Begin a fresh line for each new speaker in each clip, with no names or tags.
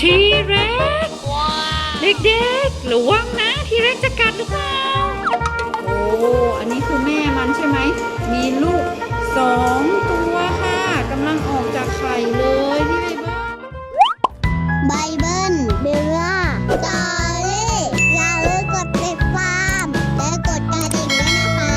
ทีเร็กเด็กๆระวังนะ ทีเร็กจะกัดหรือเปล่า โอ้ อันนี้คือแม่มันใช่ไหม มีลูกสองตัวค่ะกำลังออกจากไข่เลยพี่ใบเบิ้ล
ไบเบิลเบลล่าจอรี่อย่าลืมกดติดตามและกดกระดิ่งด้วยนะคะ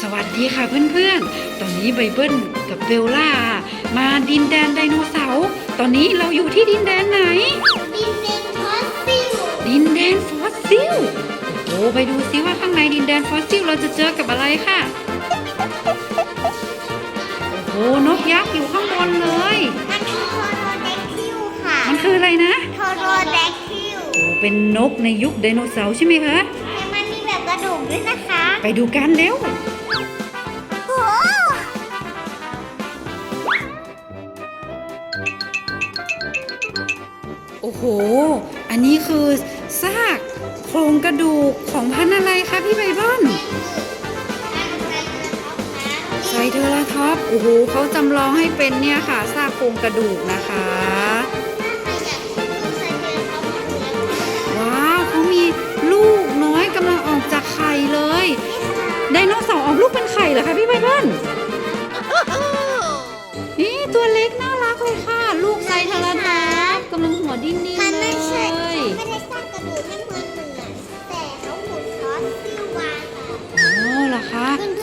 สวัสดีค่ะเพื่อนๆ ตอนนี้ไบเบิลกับเบลล่า มาดินแดนไดโนเสาร์ ตอนนี้เราอยู่ที่ดินแดนไหน
ดินเดนคอสซิล
ดินแดนฟอสซิล โอ้โหไปดูซิว่าข้างในดินแดนฟอสซิลเราจะเจอกับอะไรค่ะ โอ้โหนกยักษ์อยู่ข้างบนเลย
มันคือโทโรเด็กคิวค่ะ
มันคืออะไรนะ
โทโรเด็กคิว
โอ้เป็นนกในยุคไดโนเสาร์ใช่ไหมคะ
แต่มันมีแบบกระดูกด้วยนะคะ
ไปดูกันเร็ว
โอ้
โห อันนี้คือซากโครงกระดูกของพันธุ์อะไรคะพี่ไบเบิลไซเทอร์ท็อป โอ้โหเขาจำลองให้เป็นเนี่ยค่ะซากโครงกระดูกนะคะ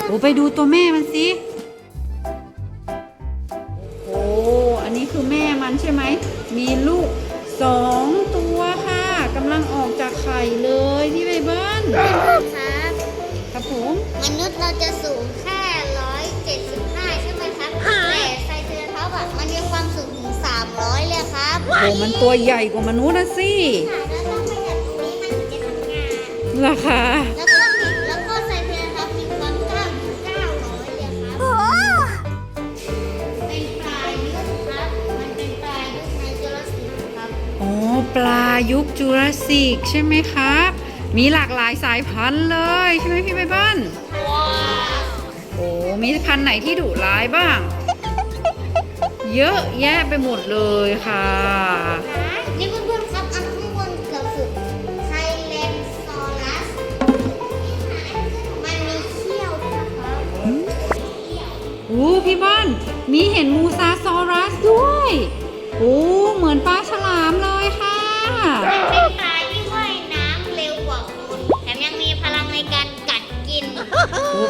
โอ้ไปดู
ตั
วแม่มันสิโอ้อันนี้คือแม่มันใช่ไหม มีลูกสองตัวค่ะกำลังออกจากไข่เลยพี่ใบเบิ้ล
ครับ
ครับผม
มนุษย์เราจะสูงแค่175 ใช่ไหมครับแต่ไซเทอร์ท็อปส์อะมันมีความสูงถึง 300 เลยครับ
โอ้มันตัวใหญ่กว่า มนุษย์นะสิ
ค่ะแล้วต้องขยับตรงนี้มันถึงจะทำงาน
เหรอคะ
ปลายุคจูรา
สสิกใช่ไหมครับ มีหลากหลายสายพันธุ์เลยใช่ไหมพี่ใบเบิ้ล
ว้าว
โอ้มีพันธุ์ไหนที่ดุร้ายบ้าง เยอะแยะไปหมดเลยค่ะ
นี่เพื่อนๆครับอันข้างบนเกือบสุดไทเลนซอรัสมันมีเขี้ยวด้วยนะครับ
โอ้พี่บ้านมีเห็นมูซาซอรัสด้วยโอ้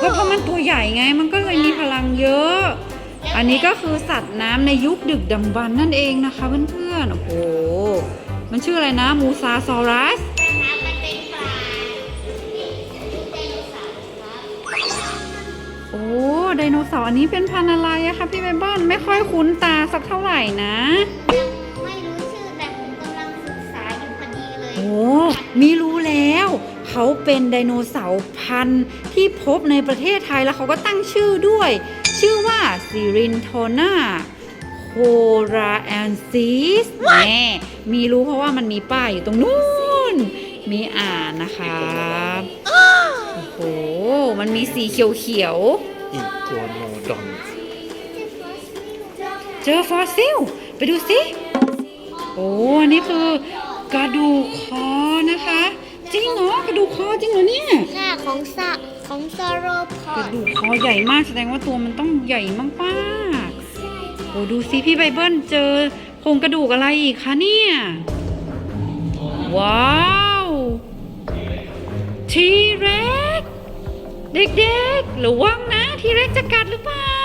ก็
เพราะมันตัวใหญ่ไง มันก็เลยมีพลังเยอะ อันนี้ก็คือสัตว์น้ำในยุคดึกดำบรรพ์นั่นเองนะคะเพื่อนๆ โอ้โห มันชื่ออะไรนะ มูซาซอรัส
นะครับมันเป็นปลาที่ยุคไดโนเสาร์ครับ
โอ้ไดโนเสาร์อันนี้เป็นพันธุ์อะไรอะคะพี่เบเบิ้ลไม่ค่อยคุ้นตาสักเท่าไหร่นะ
ยังไม่รู้ชื่อแต่ผมกำลังศึกษาอยู่พอดีเลย
โอ้ มีรู้แล้ว เขาเป็นไดโนเสาร์พันธุ์ที่พบในประเทศไทยแล้วเขาก็ตั้งชื่อด้วย ชื่อว่าซิรินโทนาโคราแอนซิสแน่มีรู้เพราะว่ามันมีป้ายอยู่ตรงนู้น มีอ่านนะคะโอ้โห มันมีสีเขียว
อีกัวโนดอน
ๆเจอฟอสซิล ไปดูสิ โอ้อันนี้คือกระดูกคอนะคะ จริงเหรอกระดูกคอจริงเหรอเนี่ย
หน้าของสะของซาโรพอก
ระ
ด
ดูกคอใหญ่มากแสดงว่าตัวมันต้องใหญ่มากๆโอ้ดูสิพี่ไบเบิลเจอโครงกระดูกอะไรอีกคะเนี่ย ว้าวทีเร็กเด็กๆระวังนะทีเร็กจะกัดหรือเปล่า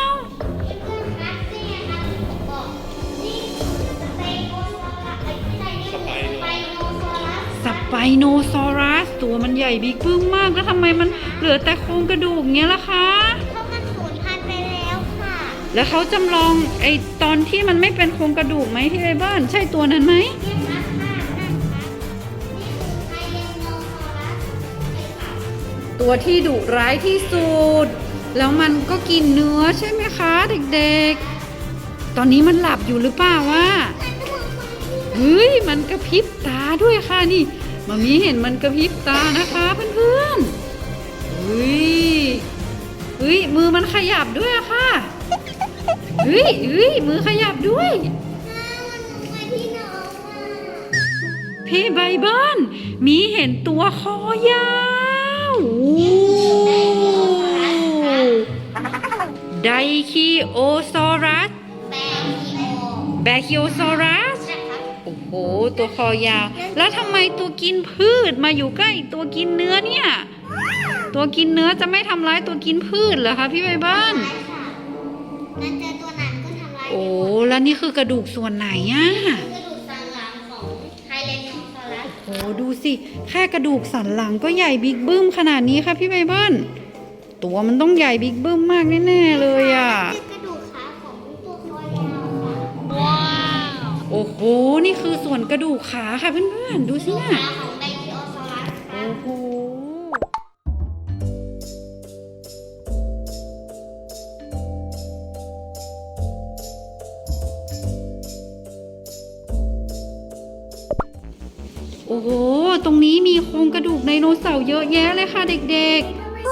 โนซอรัสตัวมันใหญ่บิ๊กบึ้มมาก แล้วทำไมมันเหลือแต่โครงกระดูกเงี้ยล่ะคะ
เพราะมันสูญพันธุ์ไปแล้วค่ะ
แล้วเขาจำลองไอตอนที่มันไม่เป็นโครงกระดูกไหมพี่ไบเบิลใช่ตัวนั้นไหม
นี่ครับค่ะนั่นครับนี่คือไทเลนโนซอรัสใช่ค่ะ
ตัวที่ดุร้ายที่สุด แล้วมันก็กินเนื้อใช่ไหมคะ เด็กๆ ตอนนี้มันหลับอยู่หรือเปล่าวะเฮ้ย มันกระพริบตาด้วยค่ะนี่ มามีเห็นมันกระพริบตานะคะเพื่อนๆเฮ้ยเฮ้ยมือมันขยับด้วยอะค่ะเฮ้ยเฮ้ยมือขยับด้วย
อ่ามันลงมาที่น้อง
พี่ใบเบิลมีเห็นตัวคอยาวไดคีโอซอรัส
แบคทีโอ
แบคิโอซอรัส
นะครับ
โอ้โหตัวคอยาว แล้วทำไมตัวกินพืชมาอยู่ใกล้ตัวกินเนื้อเนี่ย ตัวกินเนื้อจะไม่ทำร้ายตัวกินพืชเหรอคะพี่ใบเบิล
ร้ายค่ะนั่นเจอตัวนั้นก็ทำร้าย
โอ้แล้วนี่คือกระดูกส่วนไหนอะ
กระดูกสันหลังของไทเลนโนซอรัส
โอ้ดูสิ แค่กระดูกสันหลังก็ใหญ่บิ๊กบึ้มขนาดนี้ค่ะพี่ใบเบิลตัวมันต้องใหญ่บิ๊กบึ้มมากแน่ๆเลยอะ
คือกระ อ้
โห นี่คือส่วนกระดูกขาค่ะเพื่อนๆ ดูสิ
ตัว
น่ะ
ขาของไดคิโอซอรัสค่ะ
โอ้โหโอ้โห ตรงนี้มีโครงกระดูกไดโนเสาร์เยอะแยะเลยค่ะเด็กๆ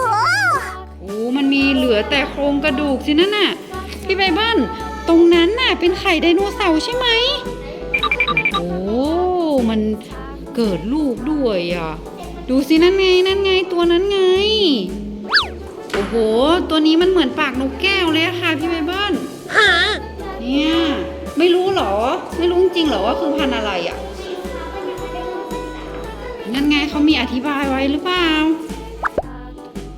โอ้ มันมีเหลือแต่โครงกระดูกสินั่นน่ะ พี่ใบบิ้ลตรงนั้นน่ะเป็นไข่ไดโนเสาร์ใช่ไหม โอ้มันเกิดลูกด้วยอะ ดูสินั่นไงนั่นไงตัวนั้นไง โอ้โห ตัวนี้มันเหมือนปากนกแก้วเลยค่ะพี่ใบเบิ้ลเนี่ยไม่รู้เหรอ ไม่รู้จริงเหรอว่าคือพันธุ์อะไรอะนั่นไงเขามีอธิบายไว้หรือเปล่า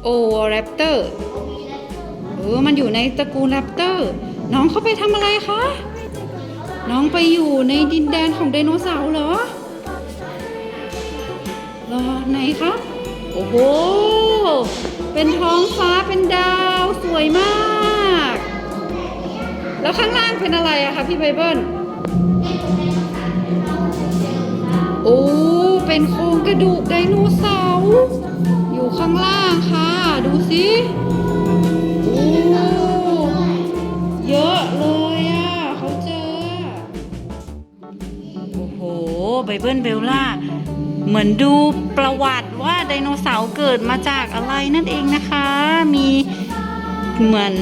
โอแรปเตอร์เออมันอยู่ในตระกูลแรปเตอร์ น้องเขาไปทำอะไรคะ น้องไปอยู่ในดินแดนของไดโนเสาร์เหรอรอไหนครับ โอ้โห เป็นท้องฟ้าเป็นดาวสวยมาก แล้วข้างล่างเป็นอะไรอะคะพี่ไบเบิลโอ้ เป็นโครงกระดูกไดโนเสาร์อยู่ข้างล่างค่ะ ดูสิ เบิลเบลล่า เหมือนดูประวัติว่าไดโนเสาร์เกิดมาจากอะไรนั่นเองนะคะ มีเหมือน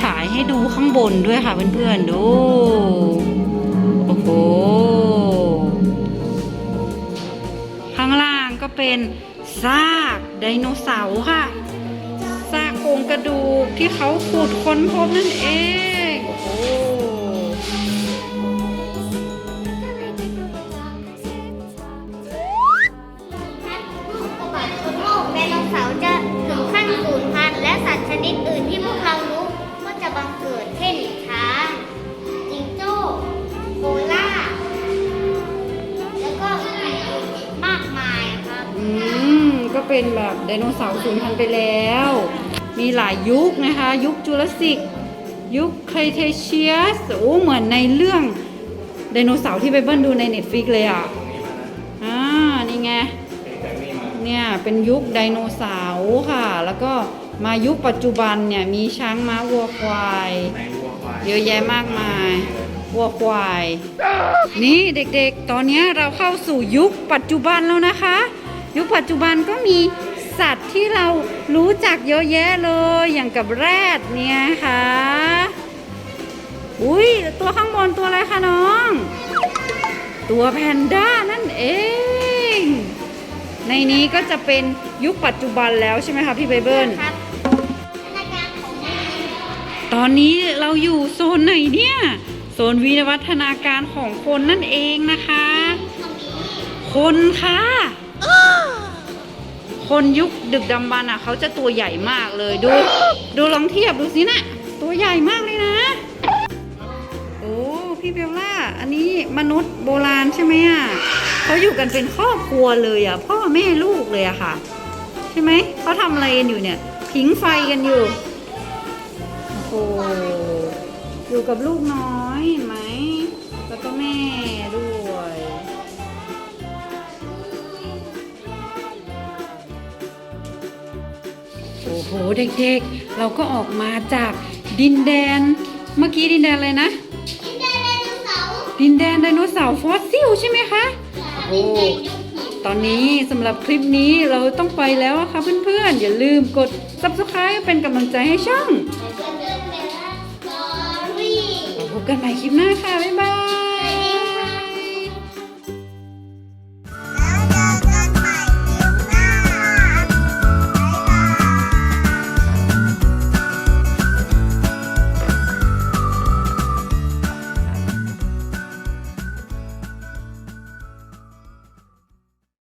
ฉายให้ดูข้างบนด้วยค่ะเพื่อนๆดู โอ้โห ข้างล่างก็เป็นซากไดโนเสาร์ค่ะ ซากโครงกระดูกที่เขาขุดค้นพบนั่นเอง
เป็
นแบบไดโนเสาร์สูญพันธุ์ไปแล้ว มีหลายยุคนะคะ ยุคจูราสสิก ยุคไครเทเชียสโอ้เหมือนในเรื่องไดโนเสาร์ที่ไบเบิลดูในเน็ตฟิกเลยอะอ่านี่ไงเนี่ยเป็นยุคไดโนเสาร์ค่ะ แล้วก็มายุคปัจจุบันเนี่ยมีช้างม้าวัวควายเยอะแยะมากมาย วัวควาย นี่เด็กๆ ตอนนี้เราเข้าสู่ยุคปัจจุบันแล้วนะคะ ยุคปัจจุบันก็มีสัตว์ที่เรารู้จักเยอะแยะเลยอย่างกับแรดเนี่ยค่ะ อุ้ยตัวข้างบนตัวอะไรคะน้อง ตัวแพนด้านั่นเอง ในนี้ก็จะเป็นยุคปัจจุบันแล้วใช่ไหมคะพี่ไบเบิล
ครับพัฒนาการของมัน
ตอนนี้เราอยู่โซนไหนเนี่ย โซนวิวัฒนาการของคนนั่นเองนะคะ คนค่ะ คนยุคดึกดำบรรพ์อะเขาจะตัวใหญ่มากเลยดู ดูลองเทียบดูสินะตัวใหญ่มากเลยนะ โอ้พี่เบลล่า อันนี้มนุษย์โบราณใช่ไหมอะเขาอยู่กันเป็นครอบครัวเลยอะพ่อแม่ลูกเลยอะค่ะ ใช่ไหมเขาทำอะไรกันอยู่เนี่ยผิงไฟกันอยู่โอ้อยู่กับลูกน้อยเห็นไหมแล้วก็แม่ด้วย หเด็กๆ เราก็ออกมาจากดินแดน เมื่อกี้ดินแดนอะไรนะ
ดินแดนไดโนเสาร์
ดินแดนไดโนเสาร์ฟอสซิลใช่ไหมคะโอ้ตอนนี้สำหรับคลิปนี้เราต้องไปแล้วอะค่ะเพื่อนๆ อย่าลืมกด subscribe เป็นกำลังใจให้ช่อง
เดินเดินเดินสตอรี่
พบกันใหม่คลิปหน้าค่ะ บ๊ายบาย